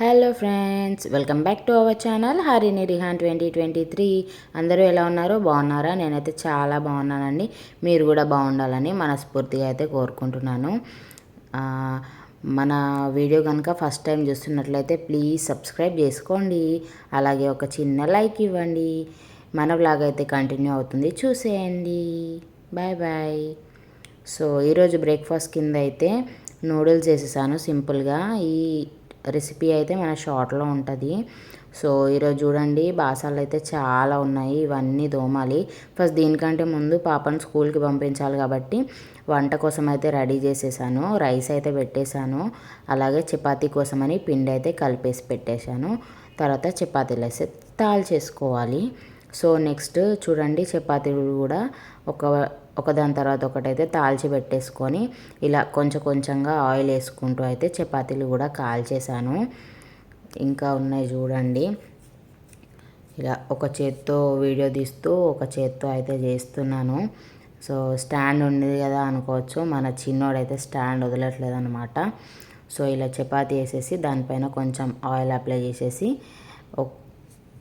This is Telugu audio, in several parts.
Hello friends welcome back to our channel Harini Rihan twenty twenty three. అందరూ ఎలా ఉన్నారో బాగున్నారా? నేనైతే చాలా బాగున్నానండి. మీరు కూడా బాగుండాలని మనస్ఫూర్తిగా అయితే కోరుకుంటున్నాను. మన వీడియో కనుక ఫస్ట్ టైం చూస్తున్నట్లయితే ప్లీజ్ సబ్స్క్రైబ్ చేసుకోండి. అలాగే ఒక చిన్న లైక్ ఇవ్వండి. మన బ్లాగ్ అయితే కంటిన్యూ అవుతుంది. చూసేయండి. Bye bye. సో ఈరోజు బ్రేక్ఫాస్ట్ కింద అయితే నూడిల్స్ వేసేసాను సింపుల్గా. ఈ రెసిపీ అయితే మన షార్ట్లో ఉంటుంది. సో ఈరోజు చూడండి బాసాలు అయితే చాలా ఉన్నాయి. ఇవన్నీ దోమాలి ఫస్ట్ దీనికంటే ముందు పాపను స్కూల్కి పంపించాలి కాబట్టి వంట కోసం అయితే రెడీ చేసేసాను. రైస్ అయితే పెట్టేశాను. అలాగే చపాతీ కోసమని పిండి అయితే కలిపేసి పెట్టేశాను. తర్వాత చపాతీలు వేసి తాల్ చేసుకోవాలి. సో నెక్స్ట్ చూడండి చపాతీలు కూడా ఒక ఒకదాని తర్వాత ఒకటైతే తాల్చి పెట్టేసుకొని ఇలా కొంచెం కొంచెంగా ఆయిల్ వేసుకుంటూ అయితే చపాతీలు కూడా కాల్చేసాను ఇంకా ఉన్నాయి చూడండి. ఇలా ఒక చేత్తో వీడియో తీస్తూ ఒక చేత్తో అయితే చేస్తున్నాను. సో స్టాండ్ ఉండేది కదా అనుకోవచ్చు. మన చిన్నోడైతే స్టాండ్ వదలట్లేదు అనమాట సో ఇలా చపాతీ వేసేసి దానిపైన కొంచెం ఆయిల్ అప్లై చేసేసి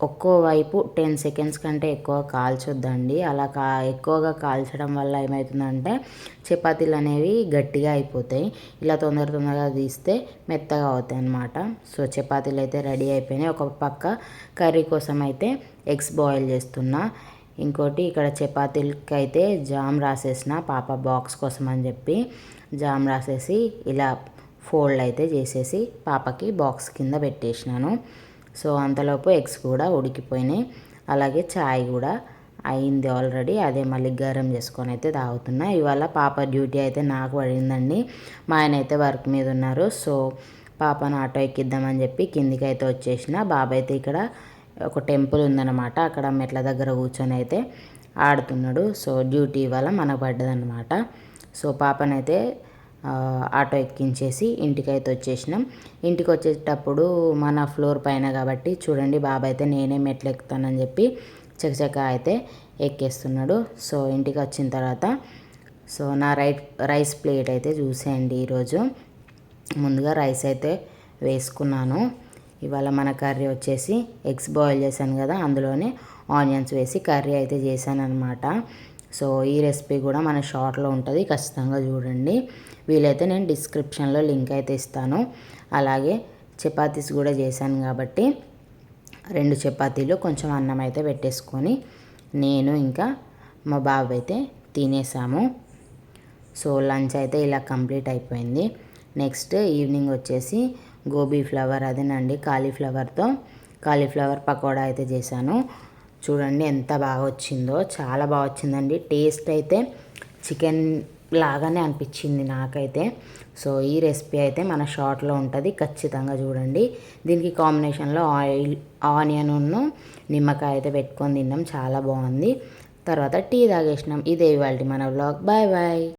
ఒక్కో వైపు టెన్ సెకండ్స్ కంటే ఎక్కువ కాల్చొద్దండి. అలా కా ఎక్కువగా కాల్చడం వల్ల ఏమవుతుందంటే చపాతీలు అనేవి గట్టిగా అయిపోతాయి. ఇలా తొందర తొందరగా తీస్తే మెత్తగా అవుతాయి అన్నమాట సో చపాతీలు అయితే రెడీ అయిపోయినాయి. ఒక పక్క కర్రీ కోసం అయితే ఎగ్స్ బాయిల్ చేస్తున్నా. ఇంకోటి ఇక్కడ చపాతీలకి అయితే జామ్ రాసేసిన పాప బాక్స్ కోసం అని చెప్పి జామ్ రాసేసి ఇలా ఫోల్డ్ అయితే చేసేసి పాపకి బాక్స్ కింద పెట్టేసినాను. సో అంతలోపు ఎగ్స్ కూడా ఉడికిపోయినాయి. అలాగే ఛాయ్ కూడా అయింది ఆల్రెడీ. అదే మళ్ళీ గరం చేసుకొని అయితే తాగుతున్నా. ఇవాళ పాప డ్యూటీ అయితే నాకు పడిందండి. మా ఆయన అయితే వర్క్ మీద ఉన్నారు. సో పాపను ఆటో ఎక్కిద్దామని చెప్పి కిందికి అయితే వచ్చేసిన. బాబాయ్ అయితే ఇక్కడ ఒక టెంపుల్ ఉందన్నమాట. అక్కడ మెట్ల దగ్గర కూర్చొని అయితే ఆడుతున్నాడు. సో డ్యూటీ ఇవాళ మనకు పడ్డదనమాట సో పాపనైతే ఆటో ఎక్కించేసి ఇంటికైతే వచ్చేసినాం. ఇంటికి వచ్చేటప్పుడు మన ఫ్లోర్ పైన కాబట్టి చూడండి బాబాయ్ అయితే నేనే మెట్లు ఎక్కుతానని చెప్పి చకచక అయితే ఎక్కేస్తున్నాడు. సో ఇంటికి వచ్చిన తర్వాత సో నా రైట్ రైస్ ప్లేట్ అయితే చూసేయండి ఈరోజు. ముందుగా రైస్ అయితే వేసుకున్నాను. ఇవాళ మన కర్రీ వచ్చేసి ఎగ్స్ బాయిల్ చేశాను కదా అందులోనే ఆనియన్స్ వేసి కర్రీ అయితే చేశాను అనమాట సో ఈ రెసిపీ కూడా మన షార్ట్లో ఉంటుంది ఖచ్చితంగా చూడండి. వీలైతే నేను డిస్క్రిప్షన్లో లింక్ అయితే ఇస్తాను. అలాగే చపాతీస్ కూడా చేశాను కాబట్టి రెండు చపాతీలు కొంచెం అన్నం అయితే పెట్టేసుకొని నేను ఇంకా మా బాబు అయితే తినేసాము. సో లంచ్ అయితే ఇలా కంప్లీట్ అయిపోయింది. నెక్స్ట్ ఈవినింగ్ వచ్చేసి గోబీ ఫ్లవర్ అదేనండి కాలీఫ్లవర్తో. కాలీఫ్లవర్ పకోడా అయితే చేశాను. చూడండి ఎంత బాగా వచ్చిందో చాలా బాగా వచ్చిందండి. టేస్ట్ అయితే చికెన్ లాగానే అనిపించింది నాకైతే. సో ఈ రెసిపీ అయితే మన షార్ట్లో ఉంటుంది ఖచ్చితంగా చూడండి. దీనికి కాంబినేషన్లో ఆయిల్ ఆనియన్ నిమ్మకాయ అయితే పెట్టుకొని తిన్నాం చాలా బాగుంది. తర్వాత టీ తాగేసినాం. ఇదే ఇవాళ మన బ్లాగ్ బాయ్ బాయ్.